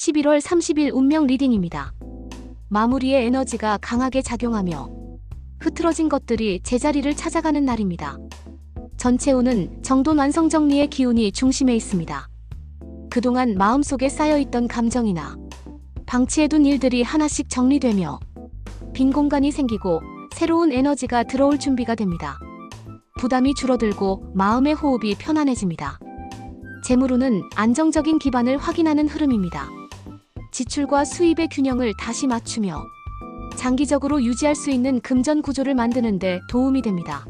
11월 30일 운명 리딩입니다. 마무리의 에너지가 강하게 작용하며 흐트러진 것들이 제자리를 찾아가는 날입니다. 전체 운은 정돈 완성 정리의 기운이 중심에 있습니다. 그동안 마음속에 쌓여있던 감정이나 방치해둔 일들이 하나씩 정리되며 빈 공간이 생기고 새로운 에너지가 들어올 준비가 됩니다. 부담이 줄어들고 마음의 호흡이 편안해집니다. 재물운은 안정적인 기반을 확인하는 흐름입니다. 지출과 수입의 균형을 다시 맞추며 장기적으로 유지할 수 있는 금전 구조를 만드는데 도움이 됩니다.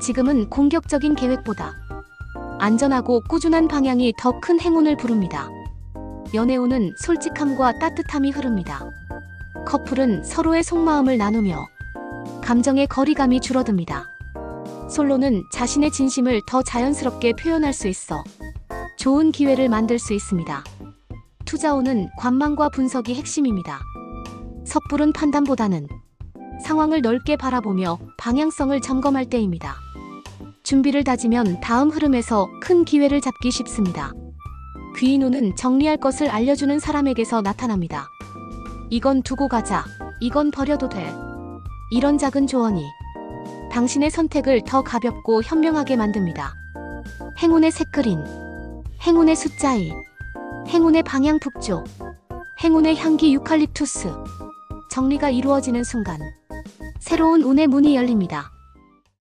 지금은 공격적인 계획보다 안전하고 꾸준한 방향이 더 큰 행운을 부릅니다. 연애운은 솔직함과 따뜻함이 흐릅니다. 커플은 서로의 속마음을 나누며 감정의 거리감이 줄어듭니다. 솔로는 자신의 진심을 더 자연스럽게 표현할 수 있어 좋은 기회를 만들 수 있습니다. 투자운은 관망과 분석이 핵심입니다. 섣부른 판단보다는 상황을 넓게 바라보며 방향성을 점검할 때입니다. 준비를 다지면 다음 흐름에서 큰 기회를 잡기 쉽습니다. 귀인운은 정리할 것을 알려주는 사람에게서 나타납니다. 이건 두고 가자. 이건 버려도 돼. 이런 작은 조언이 당신의 선택을 더 가볍고 현명하게 만듭니다. 행운의 색그린, 행운의 숫자 2, 행운의 방향 북쪽, 행운의 향기 유칼립투스. 정리가 이루어지는 순간 새로운 운의 문이 열립니다.